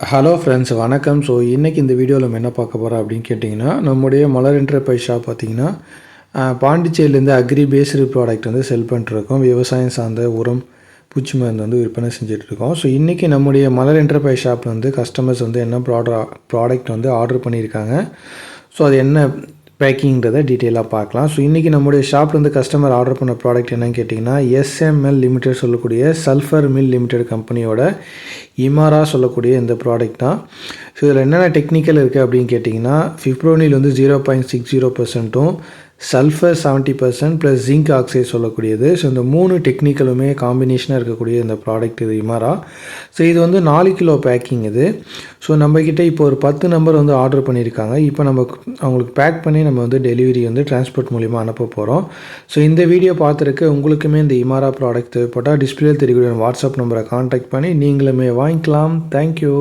Hello friends வணக்கம். So இன்றைக்கி இந்த வீடியோவில் நம்ம என்ன பார்க்க போகிறோம் அப்படின்னு கேட்டிங்கன்னா நம்முடைய மலர் என்டர்பிரைஸ் ஷாப் பார்த்திங்கன்னா பாண்டிச்சேரியிலேருந்து அக்ரி பேஸ்டு ப்ராடக்ட் வந்து செல் பண்ணிட்டுருக்கோம். விவசாயம் சார்ந்த உரம் பூச்சி மருந்து வந்து விற்பனை செஞ்சிட்ருக்கோம் ஸோ இன்றைக்கி நம்முடைய மலர் என்டர்பிரைஸ் ஷாப்பில் வந்து கஸ்டமர்ஸ் வந்து என்ன ப்ராடா ப்ராடக்ட் வந்து ஆர்டர் பண்ணியிருக்காங்க. ஸோ அது என்ன பேக்கிங்கிறத டீட்டெயிலாக பார்க்கலாம். ஸோ இன்றைக்கி நம்முடைய ஷாப்லேருந்து கஸ்டமர் ஆர்டர் பண்ண ப்ராடக்ட் என்னன்னு கேட்டிங்கன்னா எஸ்எம்எல் லிமிடெட் சொல்லக்கூடிய சல்ஃபர் மில் லிமிடெட் கம்பெனியோட இமாரா சொல்லக்கூடிய இந்த ப்ராடக்ட் தான். ஸோ இதில் என்னென்ன டெக்னிக்கல் இருக்குது அப்படின்னு கேட்டிங்கன்னா ஃபிப்ரோனில் வந்து zero point six zero பர்சன்ட்டும் sulphur seventy percent plus zinc oxide சொல்லக்கூடியது. ஸோ இந்த மூணு டெக்னிக்கலுமே காம்பினேஷனாக இருக்கக்கூடிய இந்த ப்ராடக்ட் இது இமாரா. ஸோ இது வந்து நாலு கிலோ பேக்கிங் இது. ஸோ நம்மக்கிட்ட இப்போ ஒரு பத்து நம்பர் வந்து ஆர்டர் பண்ணியிருக்காங்க. இப்போ நம்ம அவங்களுக்கு பேக் பண்ணி நம்ம வந்து டெலிவரி வந்து டிரான்ஸ்போர்ட் மூலிமா அனுப்ப போகிறோம் ஸோ இந்த வீடியோ பார்த்துருக்க உங்களுக்குமே இந்த இமாரா ப்ராடக்ட் தேவைப்பட்டால் டிஸ்பிளே தெரியக்கூடிய வாட்ஸ்அப் நம்பரை காண்டாக்ட் பண்ணி நீங்களுமே வாங்கிக்கலாம். தேங்க்யூ